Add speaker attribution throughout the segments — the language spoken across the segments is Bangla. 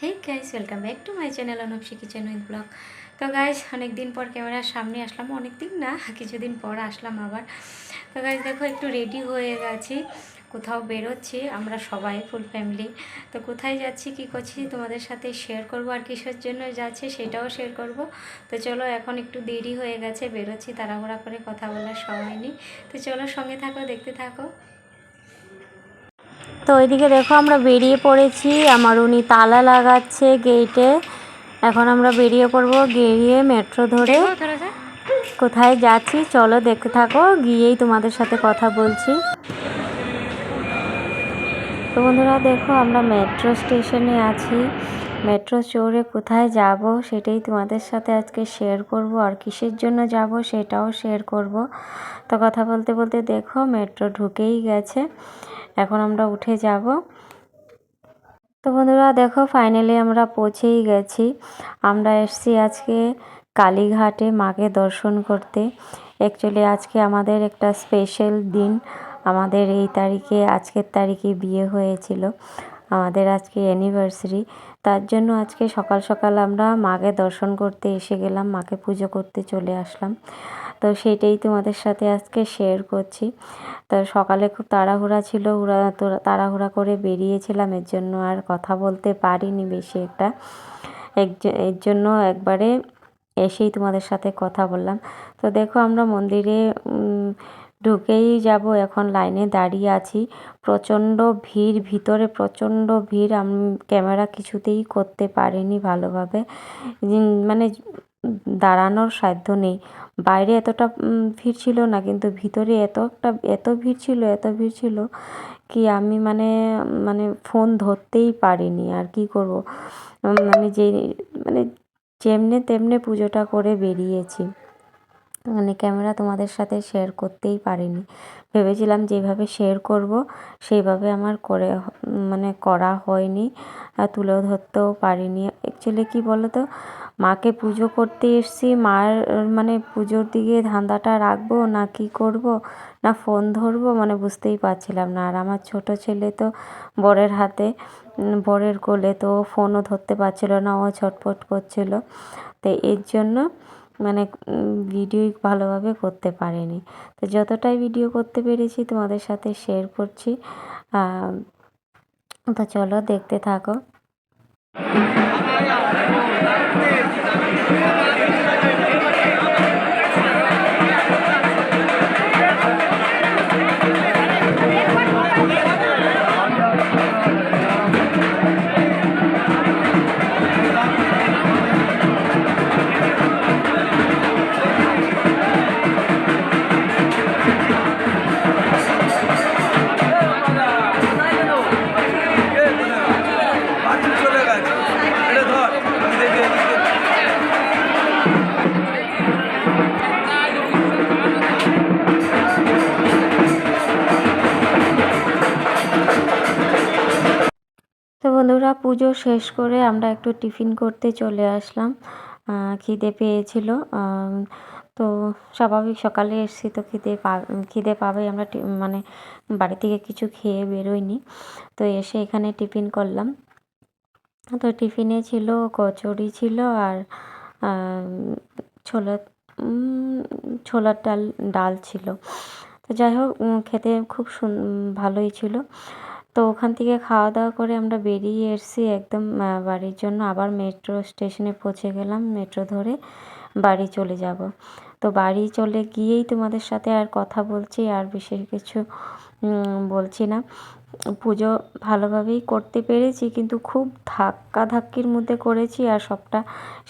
Speaker 1: Hey guys welcome back to my channel Anupasi kitchen with vlog তো গাইস অনেক দিন পর ক্যামেরার সামনে আসলাম অনেক দিন না, কিছুদিন পর আসলাম আবার। তো গাইস দেখো, একটু রেডি হয়ে গেছি, কোথাও বেরোচ্ছি, আমরা সবাই ফুল ফ্যামিলি তো কোথায় যাচ্ছি, কি করছি, তোমাদের সাথে শেয়ার করব আর কিসের জন্য যাচ্ছে, সেটাও শেয়ার করব। তো চলো, এখন একটু দেরি হয়ে গেছে, বেরোচ্ছি, তাড়াহুড়া করে কথা বলার সময় নেই। তো চলো, সঙ্গে থাকো, দেখতে থাকো।
Speaker 2: তো ওইদিকে দেখো আমরা বেরিয়ে পড়েছি আমার উনি তালা লাগাচ্ছে গেটে এখন আমরা বেরিয়ে পড়ব গিয়ে মেট্রো ধরে। কোথায় যাচ্ছি চলো দেখতে থাকো গিয়েই তোমাদের সাথে কথা বলছি। তো বন্ধুরা দেখো আমরা মেট্রো স্টেশনে আছি। মেট্রো চড়ে কোথায় যাব সেটাই তোমাদের সাথে আজকে শেয়ার করব আর কিসের জন্য যাব সেটাও শেয়ার করব। তো কথা বলতে বলতে দেখো মেট্রো ঢুকেই গেছে। এখন আমরা উঠে যাব। তো বন্ধুরা, দেখো ফাইনালি আমরা পৌঁছেই গেছি। আমরা এসছি আজকে কালীঘাটে মাকে দর্শন করতে। অ্যাকচুয়ালি আজকে আমাদের একটা স্পেশাল দিন। আমাদের এই তারিখে, আজকের তারিখে বিয়ে হয়েছিল। আমাদের আজকে অ্যানিভার্সারি তার জন্য আজকে সকাল সকাল আমরা মাকে দর্শন করতে এসে গেলাম, মাকে পুজো করতে চলে আসলাম। তো সেটাই তোমাদের সাথে আজকে শেয়ার করছি। তো সকালে খুব তাড়াহুড়া ছিল হুড়া তাড়াহুড়া করে বেরিয়েছিলাম, এর জন্য আর কথা বলতে পারিনি বেশি একটা। এর জন্য একবারে এসেই তোমাদের সাথে কথা বললাম। তো দেখো আমরা মন্দিরে ঢুকেই যাব, এখন লাইনে দাঁড়িয়ে আছি। প্রচণ্ড ভিড়, ভিতরে প্রচণ্ড ভিড়। আমি ক্যামেরা কিছুতেই করতে পারিনি ভালোভাবে। মানে দাঁড়ানোর সাধ্য নেই। বাইরে এতটা ভিড় ছিল না, কিন্তু ভিতরে এত একটা এত ভিড় ছিল, এত ভিড় ছিল কি আমি মানে মানে ফোন ধরতেই পারিনি। আর কি করব? মানে যে মানে যেমনে তেমনে পুজোটা করে বেরিয়েছি। মানে ক্যামেরা তোমাদের সাথে শেয়ার করতেই পারিনি। ভেবেছিলাম যেভাবে শেয়ার করব, সেইভাবে আমার করে মানে করা হয়নি, আর তুলেও ধরতেও পারিনি। অ্যাকচুয়ালি কী বলো তো মাকে পুজো করতে এসছি, মার মানে পুজোর দিকে ধান্দাটা রাখব না কি করব, না ফোন ধরবো মানে বুঝতেই পারছিলাম না। আর আমার ছোট ছেলে তো বরের হাতে বরের কোলে তো ফোনও ধরতে পারছিল না, ও ছটফট করছিল। তো এর জন্য মানে ভিডিও ভালোভাবে করতে পারিনি। তো যতটাই ভিডিও করতে পেরেছি তোমাদের সাথে শেয়ার করছি। তো চলো দেখতে থাকো। বন্ধুরা, পুজো শেষ করে আমরা একটু টিফিন করতে চলে আসলাম। খিদে পেয়েছিল। তো স্বাভাবিক সকালে এসেছি তো খিদে পা, খিদে পাবে আমরা মানে বাড়ি থেকে কিছু খেয়ে বেরোইনি। তো এসে এখানে টিফিন করলাম। তো টিফিনে ছিল কচুরি ছিল আর ছোলা ছোলার ডাল ডাল ছিল। তো যাই হোক খেতে খুব ভালোই ছিল। তো ওখান থেকে খাওয়া দাওয়া করে আমরা বেরিয়ে এসেছি একদম বাড়ির জন্য। আবার মেট্রো স্টেশনে পৌঁছে গেলাম মেট্রো ধরে বাড়ি চলে যাব। তো বাড়ি চলে গিয়েই তোমাদের সাথে আর কথা বলছি, আর বিশেষ কিছু বলছি না। পুজো ভালোভাবেই করতে পেরেছি, কিন্তু খুব ধাক্কা ধাক্কির মধ্যে করেছি আর সবটা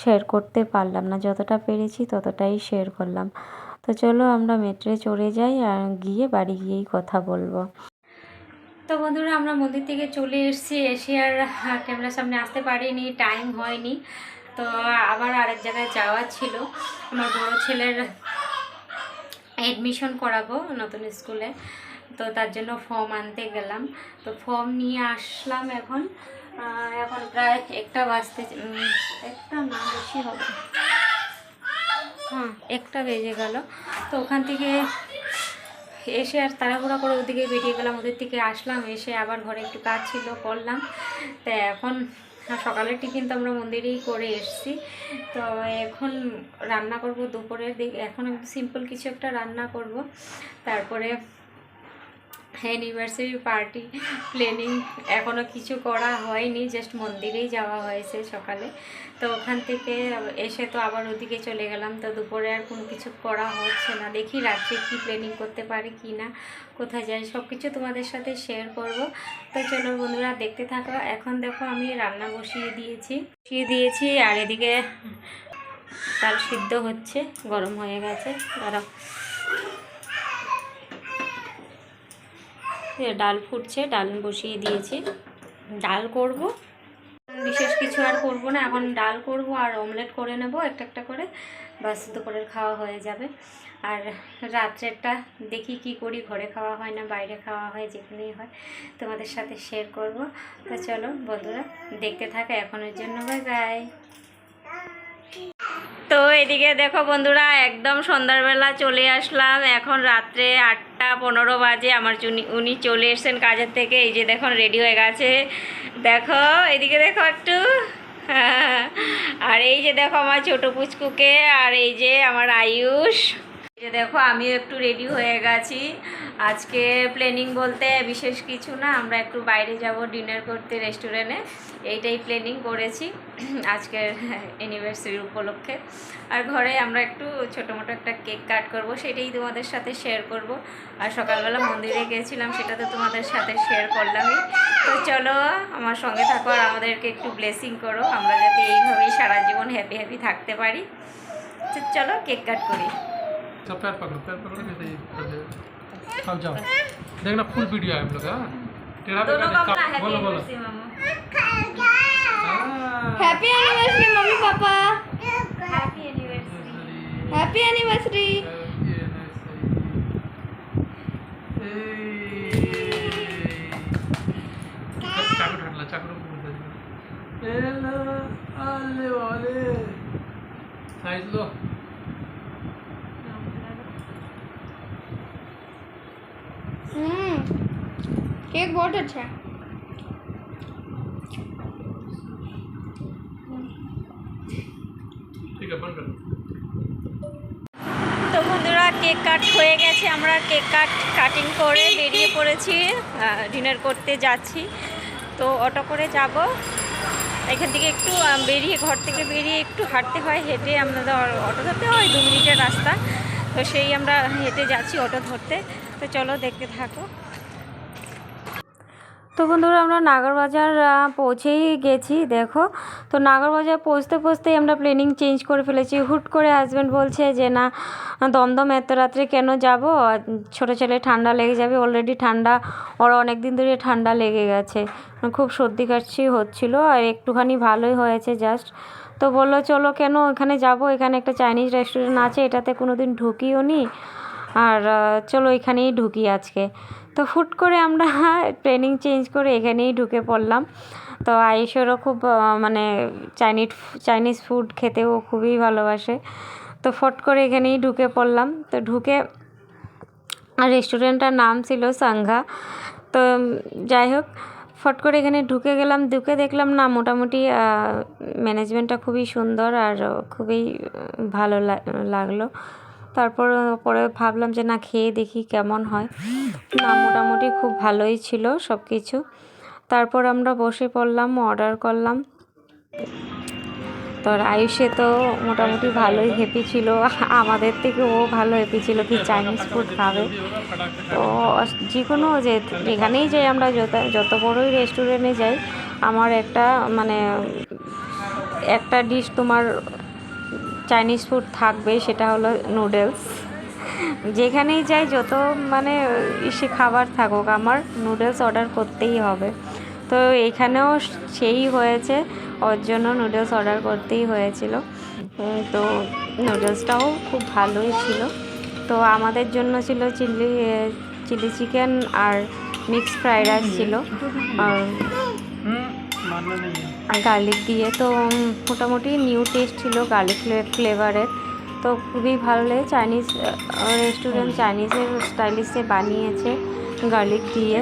Speaker 2: শেয়ার করতে পারলাম না। যতটা পেরেছি ততটাই শেয়ার করলাম। তো চলো আমরা মেট্রে চড়ে যাই আর গিয়ে বাড়ি গিয়েই কথা বলব।
Speaker 1: তো বন্ধুরা, আমরা মন্দির থেকে চলে এসেছি। এসে আর ক্যামেরার সামনে আসতে পারিনি টাইম হয়নি। তো আবার আরেক জায়গায় যাওয়া ছিল। আমার বড় ছেলের অ্যাডমিশন করাবো নতুন স্কুলে তো তার জন্য ফর্ম আনতে গেলাম। তো ফর্ম নিয়ে আসলাম এখন। এখন প্রায় একটা বাজতে একটা না, বেশি হবে। হ্যাঁ একটা বেজে গেল। তো ওখান থেকে এসে আর তাড়াহুড়া করে ওদিকে বেরিয়ে গেলাম, ওদের থেকে আসলাম, এসে আবার ঘরে একটু কাজ ছিল, করলাম। তা এখন সকালের টিফিন তো আমরা মন্দিরেই করে এসেছি। তো এখন রান্না করব দুপুরের দিকে, এখন সিম্পল কিছু একটা রান্না করব। তারপরে অ্যানিভার্সারি পার্টি প্ল্যানিং এখনও কিছু করা হয়নি জাস্ট মন্দিরেই যাওয়া হয়েছে সকালে। তো ওখান থেকে এসে তো আবার ওদিকে চলে গেলাম। তো দুপুরে আর কোনো কিছু করা হচ্ছে না। দেখি রাত্রে কি প্ল্যানিং করতে পারি, কি না, কোথায় যাই সব কিছু তোমাদের সাথে শেয়ার করব। তো চলো বন্ধুরা, দেখতে থাকো। এখন দেখো আমি রান্না বসিয়ে দিয়েছি। বসিয়ে দিয়েছি, আর এদিকে ডাল সিদ্ধ হচ্ছে, গরম হয়ে গেছে। দাঁড়াও। ডাল ফুটছে, ডাল বসিয়ে দিয়েছি। ডাল করব। বিশেষ কিছু আর করব না, এখন ডাল করব আর অমলেট করে নেব একটা একটা করে। বাস, দুপুরের খাওয়া হয়ে যাবে। আর রাত্রেরটা দেখি কি করি, ঘরে খাওয়া হয় না, বাইরে খাওয়া হয়, যেখানেই হয়, তোমাদের সাথে শেয়ার করব। তো চলো বন্ধুরা, দেখতে থাকা, এখনের জন্য বাই বাই তো এদিকে দেখো বন্ধুরা, একদম সন্ধ্যাবেলা চলে আসলাম। এখন রাত্রে আটটা পনেরো বাজে, আমার চুনি, উনি চলে এসছেন কাজের থেকে। এই যে দেখুন রেডি হয়ে গেছে। দেখো, এদিকে দেখো একটু। আর এই যে দেখো আমার ছোটো পুচকুকে, আর এই যে আমার আয়ুষ। যে দেখো আমিও একটু রেডি হয়ে গেছি। আজকে প্ল্যানিং বলতে বিশেষ কিছু না, আমরা একটু বাইরে যাব ডিনার করতে রেস্টুরেন্টে এইটাই প্ল্যানিং করেছি আজকের অ্যানিভার্সারি উপলক্ষে। আর ঘরে আমরা একটু মোটো একটা কেক কাট করব, সেটাই তোমাদের সাথে শেয়ার করব। আর সকালবেলা মন্দিরে গিয়েছিলাম সেটা তো তোমাদের সাথে শেয়ার করলামই। তো চলো, আমার সঙ্গে থাকো আর আমাদেরকে একটু ব্লেসিং করো। আমরা যাতে এইভাবেই সারা জীবন হ্যাপি হ্যাপি থাকতে পারি। চলো কেক কাট করি।
Speaker 3: सब पैर पकड़ो पैर पकड़ो कैसे ये सब जाओ देखना फुल वीडियो है हम लोग का टेढ़ा पे बोलो बोलो happy anniversary mummy papa happy anniversary happy anniversary hello अरे वाले साइज़ लो
Speaker 4: केक बहुत अच्छा है
Speaker 3: ठीक है बंद कर
Speaker 1: তো বন্ধুরা কেক কাট হয়ে গেছে আমরা কেক কাট কাটিং করে বেরিয়ে পড়েছি ডিনার করতে যাচ্ছি তো অটো করে যাব এখান থেকে একটু আহ, বেরিয়ে ঘর থেকে বেরিয়ে একটু হাঁটতে হয় হেঁটে আমাদের অটো ধরতে হয় দু মিনিটের রাস্তা তো সেই আমরা হেঁটে যাচ্ছি অটো ধরতে তো চলো দেখতে থাকো
Speaker 2: তো বন্ধুরা আমরা নাগরবাজার পৌঁছেই গেছি, দেখো। তো নাগরবাজার পৌঁছতে পৌঁছতেই আমরা প্ল্যানিং চেঞ্জ করে ফেলেছি। হুট করে হাজব্যান্ড বলছে যে, না, দমদম এত রাত্রে কেন যাব? ছোটো ছেলে ঠান্ডা লেগে যাবে অলরেডি ঠান্ডা, ওর অনেক দিন ধরে ঠান্ডা লেগে গেছে। খুব সর্দি কাশি হচ্ছিল, আর একটুখানি ভালোই হয়েছে জাস্ট তো বলল, চলো, কেন এখানে যাব? এখানে একটা চাইনিজ রেস্টুরেন্ট আছে, এটাতে কোনো দিন ঢুকিও নি আর চলো, এখানেই ঢুকি আজকে। তো হুট করে আমরা ট্রেনিং চেঞ্জ করে এখানেই ঢুকে পড়লাম। তো আয়েশেরও খুব মানে চাইনিজ চাইনিজ ফুড খেতেও খুবই ভালোবাসে। তো ফট করে এখানেই ঢুকে পড়লাম। তো ঢুকে রেস্টুরেন্টটার নাম ছিল সাংঘা। তো যাই হোক, ফট করে এখানে ঢুকে গেলাম। ঢুকে দেখলাম না, মোটামুটি ম্যানেজমেন্টটা খুবই সুন্দর আর খুবই ভালো লাগল। তারপর, পরে ভাবলাম যে না, খেয়ে দেখি কেমন হয়। না, মোটামুটি খুব ভালোই ছিল সব কিছু তারপর আমরা বসে পড়লাম অর্ডার করলাম। তোর আয়ুষে তো মোটামুটি ভালোই হ্যাপি ছিল। আমাদের থেকে ও ভালো হ্যাপি ছিল কি চাইনিজ ফুড খাবে। তো যে কোনো যে, যেখানেই যাই আমরা, যত যত বড়ই রেস্টুরেন্টে যাই, আমার একটা মানে একটা ডিশ তোমার চাইনিজ ফুড থাকবে, সেটা হলো নুডলস। যেখানেই যাই, যত মানে ইসে খাবার থাকুক, আমার নুডলস অর্ডার করতেই হবে। তো এখানেও সেই হয়েছে, ওর জন্য নুডলস অর্ডার করতেই হয়েছিল। তো নুডলসটাও খুব ভালোই ছিল। তো আমাদের জন্য ছিল চিলি চিলি চিকেন আর মিক্সড ফ্রাইড রাইস ছিল। আর আর গার্লিক দিয়ে তো মোটামুটি নিউ টেস্ট ছিল গার্লিক ফ্লেভারের তো খুবই ভালো লাগে চাইনিজ রেস্টুরেন্ট চাইনিজের স্টাইলিশে বানিয়েছে গার্লিক দিয়ে।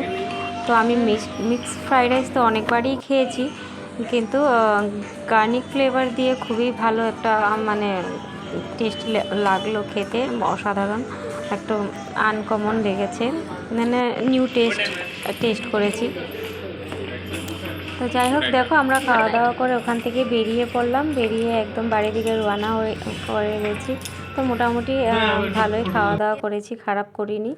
Speaker 2: তো আমি মিক্স মিক্স ফ্রাইড রাইস তো অনেকবারই খেয়েছি। কিন্তু গার্লিক ফ্লেভার দিয়ে খুবই ভালো একটা মানে টেস্ট লাগল খেতে। অসাধারণ একটু আনকমন লেগেছে। মানে নিউ টেস্ট টেস্ট করেছি। তো যাই হোক দেখো আমরা খাওয়া দাওয়া করে ওখান থেকে বেরিয়ে পড়লাম। বেরিয়ে একদম বাড়ির দিকে রওনা হয়ে করে গেছি। তো মোটামুটি ভালোই খাওয়া দাওয়া করেছি খারাপ করিনি।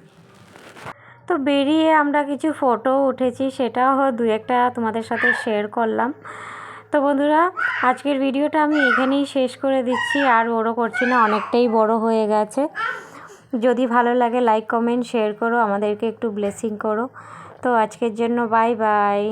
Speaker 2: তো বেরিয়ে আমরা কিছু ফটো উঠেছি সেটাও দু একটা তোমাদের সাথে শেয়ার করলাম। তো বন্ধুরা আজকের ভিডিওটা আমি এখানেই শেষ করে দিচ্ছি আর বড় করছি না অনেকটাই বড় হয়ে গেছে। যদি ভালো লাগে লাইক কমেন্ট শেয়ার করো আমাদেরকে একটু ব্লেসিং করো। তো আজকের জন্য বাই বাই